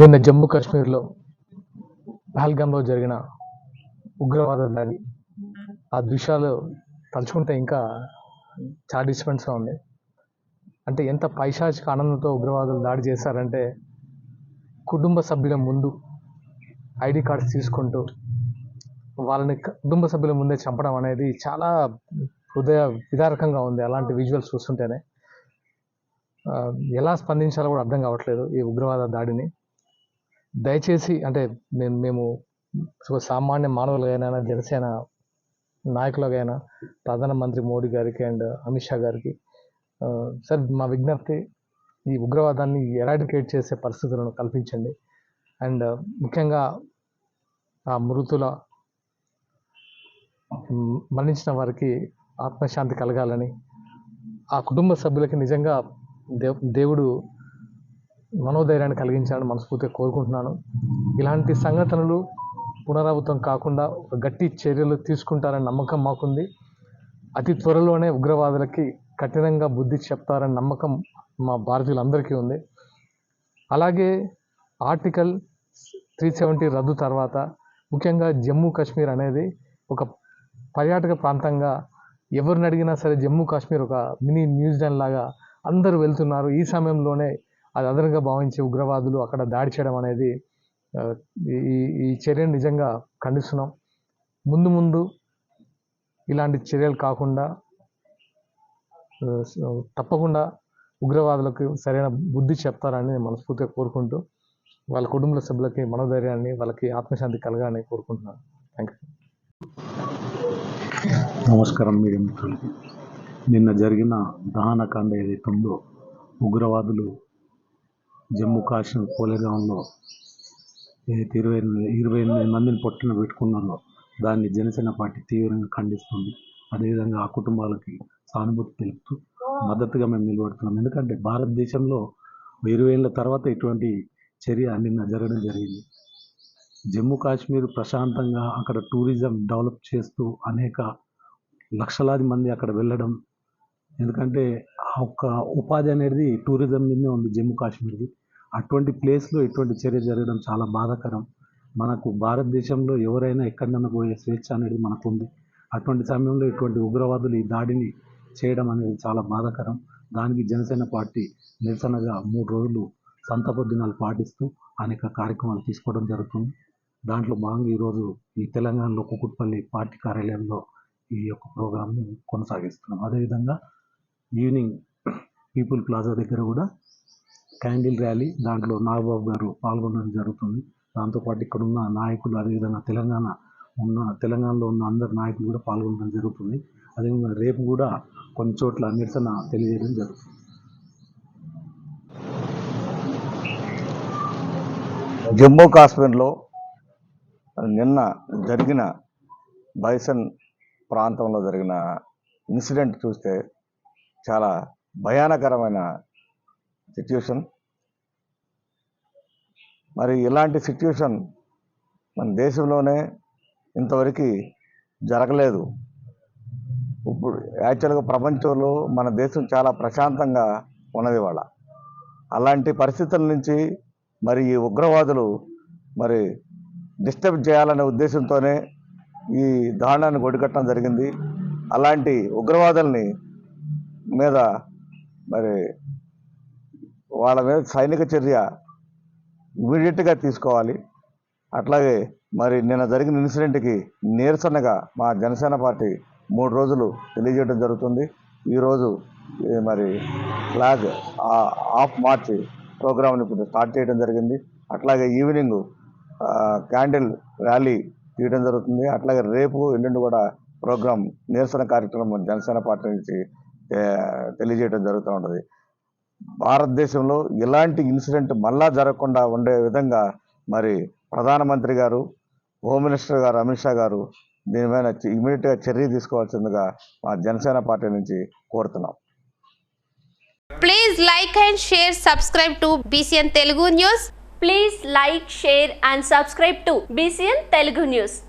నిన్న జమ్మూ కాశ్మీర్లో పహల్గామ్లో జరిగిన ఉగ్రవాద దాడి ఆ దృశ్యాలు తలుచుకుంటే ఇంకా చాలా డిస్టర్బెన్స్గా ఉంది. అంటే ఎంత పైశాచిక ఆనందంతో ఉగ్రవాదులు దాడి చేశారంటే కుటుంబ సభ్యుల ముందు ఐడి కార్డ్స్ తీసుకుంటూ వాళ్ళని కుటుంబ సభ్యుల ముందే చంపడం అనేది చాలా హృదయ విదారకంగా ఉంది అలాంటి విజువల్స్ చూస్తుంటేనే. ఎలా స్పందించాలో కూడా అర్థం కావట్లేదు ఈ ఉగ్రవాద దాడిని. దయచేసి అంటే మేము మేము సామాన్య మానవులకైనా జనసేన నాయకులుగైనా ప్రధానమంత్రి మోడీ గారికి అండ్ అమిత్ షా గారికి సార్ మా విజ్ఞప్తి ఈ ఉగ్రవాదాన్ని ఎరాడికేట్ చేసే పరిస్థితులను కల్పించండి. అండ్ ముఖ్యంగా ఆ మృతుల మరణించిన వారికి ఆత్మశాంతి కలగాలని ఆ కుటుంబ సభ్యులకి నిజంగా దేవ్ దేవుడు మనోధైర్యాన్ని కలిగించాలని మనస్ఫూర్తిగా కోరుకుంటున్నాను. ఇలాంటి సంఘటనలు పునరావృతం కాకుండా గట్టి చర్యలు తీసుకుంటారని నమ్మకం మాకుంది. అతి త్వరలోనే ఉగ్రవాదులకి కఠినంగా బుద్ధి చెప్తారని నమ్మకం మా భారతీయులందరికీ ఉంది. అలాగే ఆర్టికల్ త్రీ సెవెంటీ రద్దు తర్వాత ముఖ్యంగా జమ్మూ కాశ్మీర్ అనేది ఒక పర్యాటక ప్రాంతంగా ఎవరిని అడిగినా సరే జమ్మూ కాశ్మీర్ ఒక మినీ న్యూజిలాండ్ లాగా అందరూ వెళ్తున్నారు. ఈ సమయంలోనే అది అదనంగా భావించే ఉగ్రవాదులు అక్కడ దాడి చేయడం అనేది ఈ ఈ చర్యను నిజంగా ఖండిస్తున్నాం. ముందు ముందు ఇలాంటి చర్యలు కాకుండా తప్పకుండా ఉగ్రవాదులకు సరైన బుద్ధి చెప్తారని నేను మనస్ఫూర్తిగా కోరుకుంటూ వాళ్ళ కుటుంబ సభ్యులకి మనోధైర్యాన్ని వాళ్ళకి ఆత్మశాంతి కలగాలని కోరుకుంటున్నాను. థ్యాంక్ యూ నమస్కారం మీడియా మిత్రులకి నిన్న జరిగిన దహనకాండ ఏదైతే ఉందో ఉగ్రవాదులు జమ్మూ కాశ్మీర్ కోలేగాంలో ఏదైతే ఇరవై ఇరవై ఎనిమిది మందిని పొట్టిన పెట్టుకున్నారో దాన్ని జనసేన పార్టీ తీవ్రంగా ఖండిస్తుంది. అదేవిధంగా ఆ కుటుంబాలకి సానుభూతి తెలుపుతూ మద్దతుగా మేము నిలబడుతున్నాం. ఎందుకంటే భారతదేశంలో ఇరవై ఏళ్ళ తర్వాత ఇటువంటి చర్య నిన్న జరగడం జరిగింది. జమ్మూ కాశ్మీర్ ప్రశాంతంగా అక్కడ టూరిజం డెవలప్ చేస్తూ అనేక లక్షలాది మంది అక్కడ వెళ్ళడం. ఎందుకంటే ఆ ఒక్క ఉపాధి అనేది టూరిజం మీదనే ఉంది జమ్మూ కాశ్మీర్ది. అటువంటి ప్లేస్లో ఇటువంటి చర్య జరగడం చాలా బాధాకరం. మనకు భారతదేశంలో ఎవరైనా ఎక్కడైనా పోయే స్వేచ్ఛ అనేది మనకు ఉంది అటువంటి సమయంలో ఇటువంటి ఉగ్రవాదులు ఈ దాడిని చేయడం అనేది చాలా బాధాకరం. దానికి జనసేన పార్టీ నిరసనగా మూడు రోజులు సంతాప దినాలు పాటిస్తూ అనేక కార్యక్రమాలు తీసుకోవడం జరుగుతుంది. దాంట్లో భాగంగా ఈరోజు ఈ తెలంగాణలో కుకుట్పల్లి పార్టీ కార్యాలయంలో ఈ యొక్క ప్రోగ్రామ్ని కొనసాగిస్తున్నాం. అదేవిధంగా ఈవినింగ్ పీపుల్ ప్లాజా దగ్గర కూడా క్యాండిల్ ర్యాలీ దాంట్లో నాగబాబు గారు పాల్గొనడం జరుగుతుంది. దాంతోపాటు ఇక్కడ ఉన్న నాయకులు అదేవిధంగా తెలంగాణ ఉన్న తెలంగాణలో ఉన్న అందరు నాయకులు కూడా పాల్గొనడం జరుగుతుంది. అదేవిధంగా రేపు కూడా కొన్ని చోట్ల నిరసన తెలియజేయడం జరుగుతుంది. జమ్మూ కాశ్మీర్లో నిన్న జరిగిన బైసన్ ప్రాంతంలో జరిగిన ఇన్సిడెంట్ చూస్తే చాలా భయానకరమైన సిచ్యుయేషన్. మరి ఇలాంటి సిచ్యుయేషన్ మన దేశంలోనే ఇంతవరకు జరగలేదు. ఇప్పుడు యాక్చువల్గా ప్రపంచంలో మన దేశం చాలా ప్రశాంతంగా ఉన్నది వాళ్ళ అలాంటి పరిస్థితుల నుంచి మరి ఈ ఉగ్రవాదులు మరి డిస్టర్బ్ చేయాలనే ఉద్దేశంతోనే ఈ దారుణాన్ని ఒడిగట్టడం జరిగింది. అలాంటి ఉగ్రవాదుల్ని మీద మరి వాళ్ళ మీద సైనిక చర్య ఇమీడియట్గా తీసుకోవాలి. అట్లాగే మరి నిన్న జరిగిన ఇన్సిడెంట్కి నిరసనగా మా జనసేన పార్టీ మూడు రోజులు తెలియజేయడం జరుగుతుంది. ఈరోజు మరి ఫ్లాగ్ హాఫ్ ఆఫ్ మార్చ్ ప్రోగ్రామ్ని ఇప్పుడు స్టార్ట్ చేయడం జరిగింది. అట్లాగే ఈవినింగ్ క్యాండిల్ ర్యాలీ తీయడం జరుగుతుంది. అట్లాగే రేపు ఎల్లుండి కూడా ప్రోగ్రామ్ నిరసన కార్యక్రమం జనసేన పార్టీ నుంచి తెలియజేయడం జరుగుతూ ఉంటుంది. భారతదేశంలో ఇలాంటి ఇన్సిడెంట్ మళ్ళా జరగకుండా ఉండే విధంగా మరి ప్రధానమంత్రి గారు హోమ్ మినిస్టర్ గారు అమిత్ షా గారు దీనిపైన ఇమీడియట్గా చర్య తీసుకోవాల్సిందిగా మా జనసేన పార్టీ నుంచి కోరుతున్నాం please like and share subscribe to BCN Telugu news please like share and subscribe to BCN Telugu news